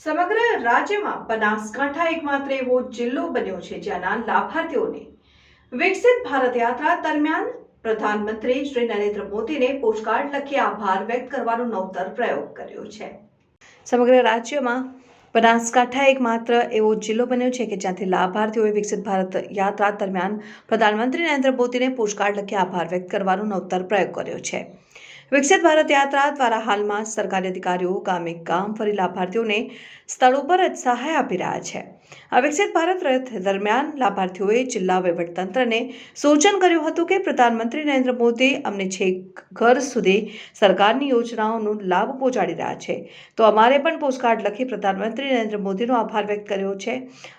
સમગ્ર રાજ્યમાં બનાસકાંઠા એકમાત્ર એવો જિલ્લો બન્યો છે જ્યાંના લાભાર્થીઓને વિકસિત ભારત યાત્રા દરમિયાન પ્રધાનમંત્રી શ્રી નરેન્દ્ર મોદીને પોસ્ટકાર્ડ લખી આભાર વ્યક્ત કરવાનો નવતર પ્રયોગ કર્યો છે. સમગ્ર રાજ્યમાં બનાસકાંઠા એકમાત્ર એવો જિલ્લો બન્યો છે કે જ્યાંથી લાભાર્થીઓએ વિકસિત ભારત યાત્રા દરમિયાન પ્રધાનમંત્રી નરેન્દ્ર મોદીને પોસ્ટકાર્ડ લખી આભાર વ્યક્ત કરવાનો નવતર પ્રયોગ કર્યો છે. વિકસિત ભારત યાત્રા દ્વારા હાલમાં સરકારી અધિકારીઓ ગામે ગામ ફરી લાભાર્થીઓને સ્થળો પર જ સહાય આપી રહ્યા છે. આ વિકસિત ભારત રથ દરમિયાન લાભાર્થીઓએ જિલ્લા વહીવટતંત્રને સૂચન કર્યું હતું કે પ્રધાનમંત્રી નરેન્દ્ર મોદી અમને છેક ઘર સુધી સરકારની યોજનાઓનો લાભ પહોંચાડી રહ્યા છે. તો અમારે પણ પોસ્ટકાર્ડ લખી પ્રધાનમંત્રી નરેન્દ્ર મોદીનો આભાર વ્યક્ત કર્યો છે.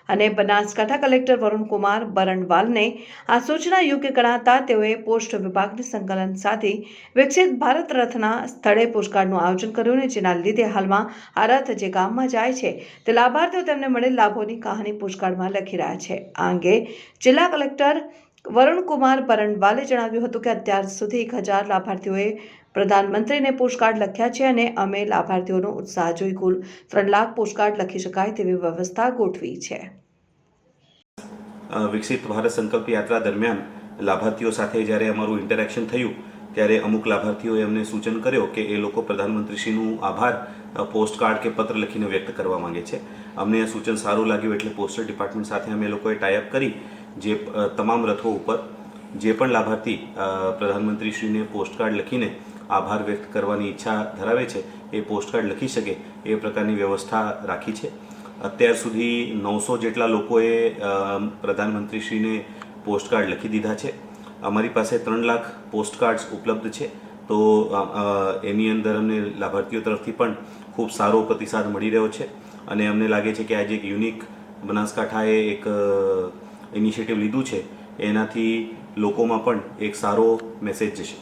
અને બનાસકાંઠા કલેક્ટર વરુણકુમાર બરણવાલને આ સૂચના યોગ્ય ગણાતા તેઓએ પોસ્ટ વિભાગની સંકલન સાથે વિકસિત ભારત રથના સ્થળે પોસ્ટકાર્ડનું આયોજન કર્યું અને જેના લીધે હાલમાં આ રથ જે ગામમાં જાય છે તે લાભાર્થીઓ તેમને મળેલ લાભોની કહાની પોસ્ટકાર્ડમાં લખી રહ્યા છે. આ અંગે જિલ્લા કલેક્ટર વરુણકુમાર પરણવાલે જણાવ્યું હતું કે અત્યાર સુધી એક હજાર લાભાર્થીઓએ પ્રધાનમંત્રીને પોસ્ટકાર્ડ લખ્યા છે અને અમે લાભાર્થીઓનો ઉત્સાહ જોઈ કુલ ત્રણ લાખ પોસ્ટકાર્ડ લખી શકાય તેવી વ્યવસ્થા ગોઠવી છે. વિકસિત ભારત સંકલ્પ યાત્રા દરમિયાન લાભાર્થીઓ સાથે જ્યારે અમારું ઇન્ટરેક્શન થયું ત્યારે અમુક લાભાર્થીઓએ અમને સૂચન કર્યો કે એ લોકો પ્રધાનમંત્રીશ્રીનું આભાર પોસ્ટકાર્ડ કે પત્ર લખીને વ્યક્ત કરવા માંગે છે. અમને આ સૂચન સારું લાગ્યું એટલે પોસ્ટલ ડિપાર્ટમેન્ટ સાથે અમે લોકોએ ટાઈઅપ કરી જે તમામ રથો ઉપર જે પણ લાભાર્થી પ્રધાનમંત્રીશ્રીને પોસ્ટકાર્ડ લખીને આભાર વ્યક્ત કરવાની ઈચ્છા ધરાવે છે, એ પોસ્ટકાર્ડ લખી શકે એ પ્રકારની વ્યવસ્થા રાખી છે. અત્યાર સુધી નવસો જેટલા લોકોએ પ્રધાનમંત્રીશ્રીને પોસ્ટકાર્ડ લખી દીધા છે. અમારી પાસે ત્રણ લાખ પોસ્ટકાર્ડ્સ ઉપલબ્ધ છે. તો એની અંદર અમને લાભાર્થીઓ તરફથી પણ ખૂબ સારો પ્રતિસાદ મળી રહ્યો છે. અને અમને લાગે છે કે આજે એક યુનિક બનાસકાંઠાએ એક ઇનિશિયેટિવ લીધું છે. એનાથી લોકોમાં પણ એક સારો મેસેજ જશે.